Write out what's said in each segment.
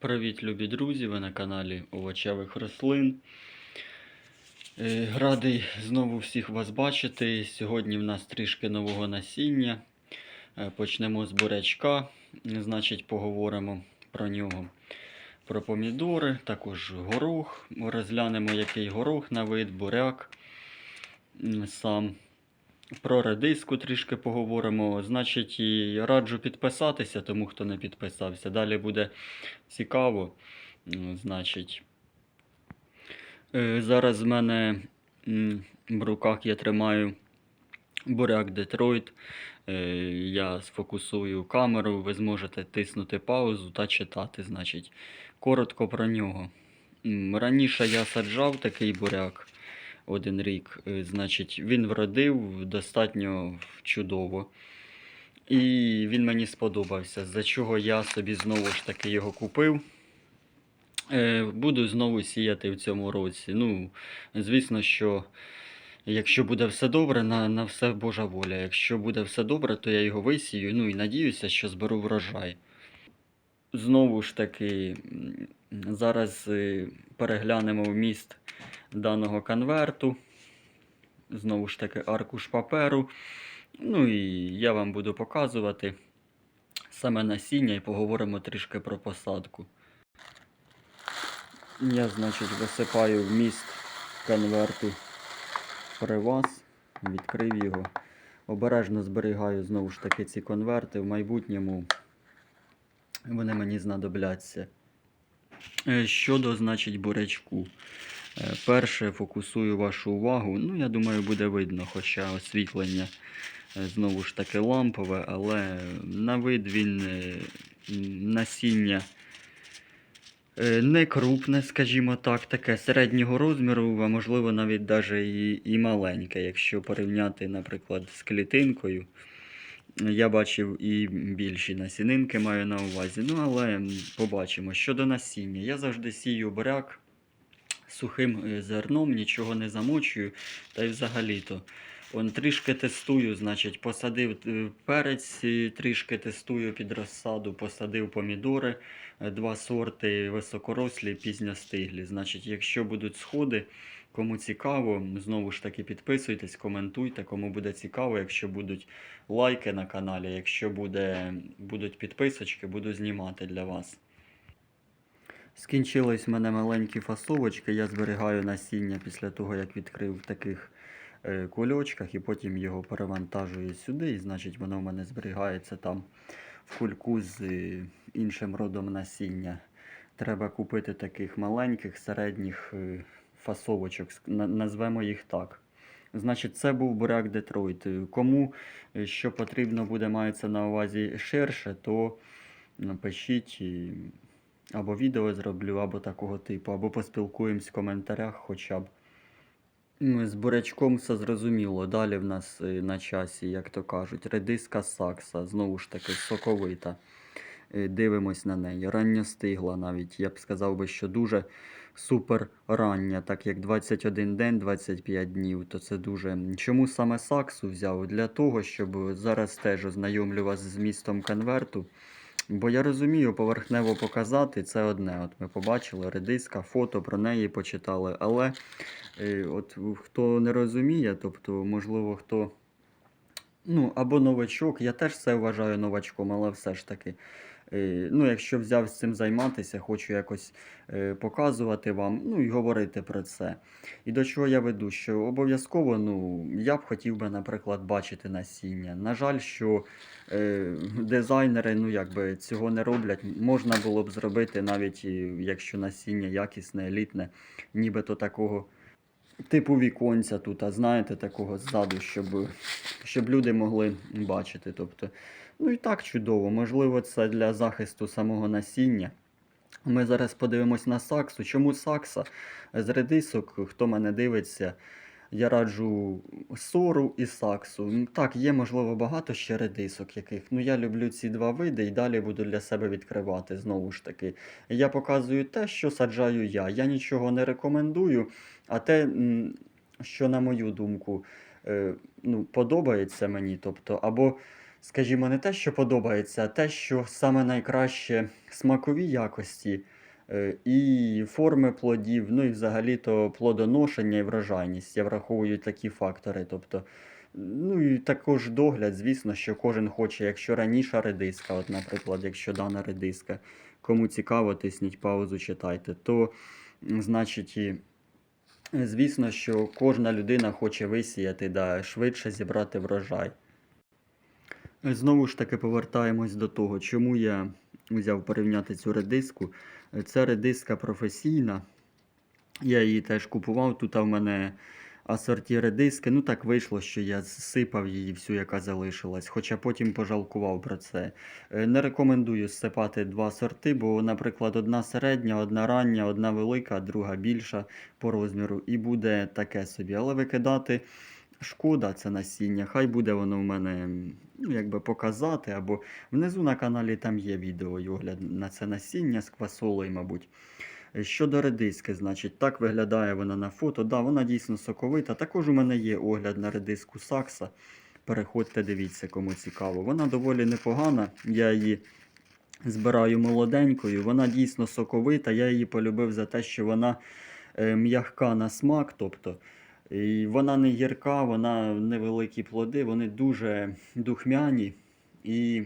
Привіт, любі друзі! Ви на каналі Овочевих рослин. Е, Радий знову всіх вас бачити. Сьогодні в нас трішки нового насіння. Е, Почнемо з бурячка. Значить, поговоримо про нього. Про помідори, також горох. Розглянемо, який горох на вид, буряк сам. Про редиску трішки поговоримо. Значить, і раджу підписатися, тому хто не підписався. Далі буде цікаво. Ну, Значить, е, зараз в мене в руках я тримаю буряк Детройт. Е, Я сфокусую камеру, ви зможете тиснути паузу та читати. Значить, коротко про нього. Раніше я саджав такий буряк один рік. Е, Значить, він вродив достатньо чудово. І він мені сподобався, за чого я собі знову ж таки його купив. Е, Буду знову сіяти в цьому році. Ну, звісно, що якщо буде все добре, на, на все Божа воля. Якщо буде все добре, то я його висію. Ну і надіюся, що зберу врожай. Знову ж таки, зараз е, переглянемо вміст даного конверту. Знову ж таки, аркуш паперу. Ну і я вам буду показувати саме насіння і поговоримо трішки про посадку. Я, значить, висипаю вміст конверту при вас, відкрив його. Обережно зберігаю знову ж таки ці конверти. В майбутньому вони мені знадобляться. Е, Щодо, значить, бурячку. Е, Перше фокусую вашу увагу. Ну, я думаю, буде видно, хоча освітлення е, знову ж таки лампове, але на вид він насіння не крупне, скажімо так, таке середнього розміру, а можливо навіть даже і, і маленьке, якщо порівняти, наприклад, з клітинкою. Я бачив і більші насінинки маю на увазі. Ну, але побачимо. Щодо насіння, я завжди сію буряк сухим е, зерном, нічого не замочую. Та й взагалі-то. Он трішки тестую, значить, посадив е, перець, трішки тестую під розсаду, посадив помідори, е, два сорти високорослі, пізньостиглі. Значить, якщо будуть сходи, кому цікаво, знову ж таки підписуйтесь, коментуйте, кому буде цікаво, якщо будуть лайки на каналі, якщо буде, будуть підписочки, буду знімати для вас. Скінчились в мене маленькі фасовочки. Я зберігаю насіння після того, як відкрив в таких е, кульочках, і потім його перевантажую сюди. І значить воно в мене зберігається там в кульку з е, іншим родом насіння. Треба купити таких маленьких, середніх е, фасовочок, назвемо їх так. Значить, це був буряк Детройт. Кому е, що потрібно буде, мається на увазі ширше, то напишіть. або відео зроблю, або такого типу, або поспілкуємось в коментарях хоча б. З бурячком все зрозуміло. Далі в нас е, на часі, як то кажуть, редиска сакса, знову ж таки, соковита. Е, Дивимось на неї. Рання стигла навіть. Я б сказав би, що дуже супер рання, так як 21 день, 25 днів, то це дуже. Чому саме саксу взяв? Для того, щоб зараз теж ознайомлю вас з містом конверту. Бо я розумію, поверхнево показати це одне. От ми побачили редиска, фото про неї почитали. Але е, от хто не розуміє, тобто, можливо, хто. Ну, або новачок, я теж це вважаю новачком, але все ж таки. Е, Ну, якщо взяв з цим займатися, хочу якось е, показувати вам, ну і говорити про це. І до чого я веду, що обов'язково, ну, я б хотів би, наприклад, бачити насіння. На жаль, що е, дизайнери ну, якби, цього не роблять. Можна було б зробити, навіть якщо насіння якісне, елітне, нібито такого типу віконця тут, а знаєте, такого ззаду, щоб, щоб люди могли бачити. Тобто, ну і так чудово. Можливо, це для захисту самого насіння. Ми зараз подивимось на саксу. Чому сакса? З редисок, хто мене дивиться, я раджу сору і саксу. Так, є, можливо, багато ще редисок яких. Ну, я люблю ці два види і далі буду для себе відкривати знову ж таки. Я показую те, що саджаю я. Я нічого не рекомендую, а те, що, на мою думку, е, ну, подобається мені. Тобто, або скажімо, не те, що подобається, а те, що саме найкраще смакові якості і форми плодів, ну і взагалі-то плодоношення і врожайність. Я враховую такі фактори. Тобто, ну і також догляд, звісно, що кожен хоче, якщо раніше редиска, от, наприклад, якщо дана редиска, кому цікаво, тисніть паузу, читайте, то значить. Звісно, що кожна людина хоче висіяти, да, швидше зібрати врожай. Знову ж таки повертаємось до того, чому я взяв порівняти цю редиску. Це редиска професійна. Я її теж купував. Тут в мене асорті редиски. Ну так вийшло, що я зсипав її всю, яка залишилась. Хоча потім пожалкував про це. Е, Не рекомендую зсипати два сорти, бо, наприклад, одна середня, одна рання, одна велика, друга більша по розміру. І буде таке собі. Але викидати шкода це насіння. Хай буде воно в мене ну, якби показати. Або внизу на каналі там є відео і огляд на це насіння з квасолою, мабуть. Е, Щодо редиски, значить, так виглядає вона на фото. Да, вона дійсно соковита. Також у мене є огляд на редиску Сакса. Переходьте, дивіться, кому цікаво. Вона доволі непогана. Я її збираю молоденькою. Вона дійсно соковита. Я її полюбив за те, що вона е, м'ягка на смак. Тобто, і вона не гірка, вона невеликі плоди, вони дуже духмяні. І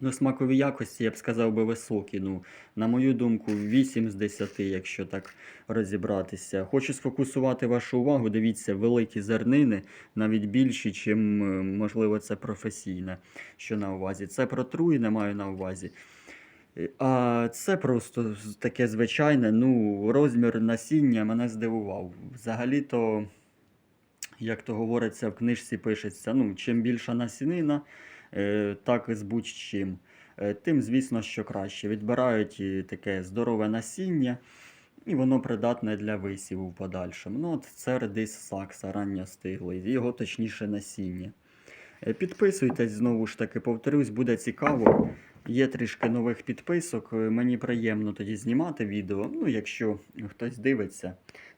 ну, смакові якості, я б сказав би, високі. Ну, на мою думку, 8 з 10, якщо так розібратися. Хочу сфокусувати вашу увагу. Дивіться, великі зернини, навіть більші, чим, е, можливо, це професійне, що на увазі. Це протруєне маю на увазі. А це просто таке звичайне, ну, розмір насіння мене здивував. Взагалі-то, як то говориться, в книжці пишеться, ну, чим більша насінина, е, так і з будь-чим. Е, Тим, звісно, що краще. Відбирають таке здорове насіння, і воно придатне для висіву в подальшому. Ну, от це редис сакса, рання стиглий, його точніше насіння. Е, Підписуйтесь, знову ж таки, повторюсь, буде цікаво. Є трішки нових підписок. е, Мені приємно тоді знімати відео. Ну, якщо хтось дивиться,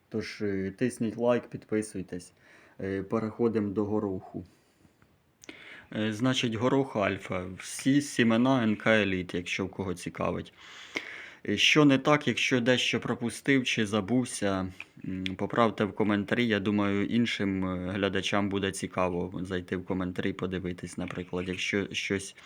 тож е, тисніть лайк, підписуйтесь. Е, Переходимо до гороху. Значить, горох альфа. Всі сімена НК Еліт, якщо в кого цікавить. Що не так, якщо дещо пропустив чи забувся, поправте в коментарі. Я думаю, іншим глядачам буде цікаво зайти в коментарі, подивитись, наприклад, якщо щось,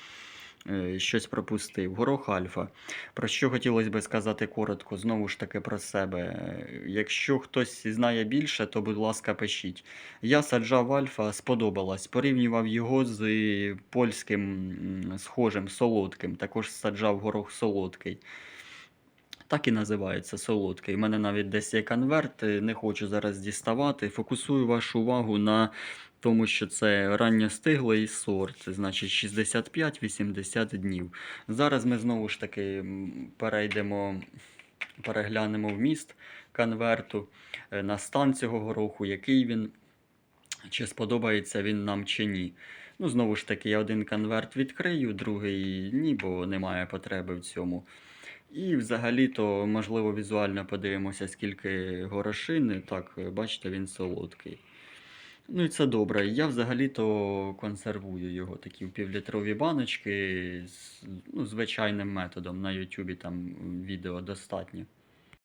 щось пропустив. Горох альфа. Про що хотілося би сказати коротко, знову ж таки про себе. Е, Якщо хтось знає більше, то будь ласка, пишіть. Я саджав альфа, сподобалось. Порівнював його з е, польським схожим солодким. Також саджав горох солодкий. Так і називається солодкий. У мене навіть десь є конверт, е, не хочу зараз діставати. Фокусую вашу увагу на тому, що це ранньостиглий сорт, значить 65-80 днів. Зараз ми знову ж таки перейдемо, переглянемо вміст конверту е, на стан цього гороху, який він, чи сподобається він нам чи ні. Ну, знову ж таки, я один конверт відкрию, другий ні, бо немає потреби в цьому. І взагалі-то, можливо, візуально подивимося, скільки горошини. Так, бачите, він солодкий. Ну і це добре. Я взагалі-то консервую його такі в півлітрові баночки з ну, звичайним методом. На Ютубі там відео достатньо.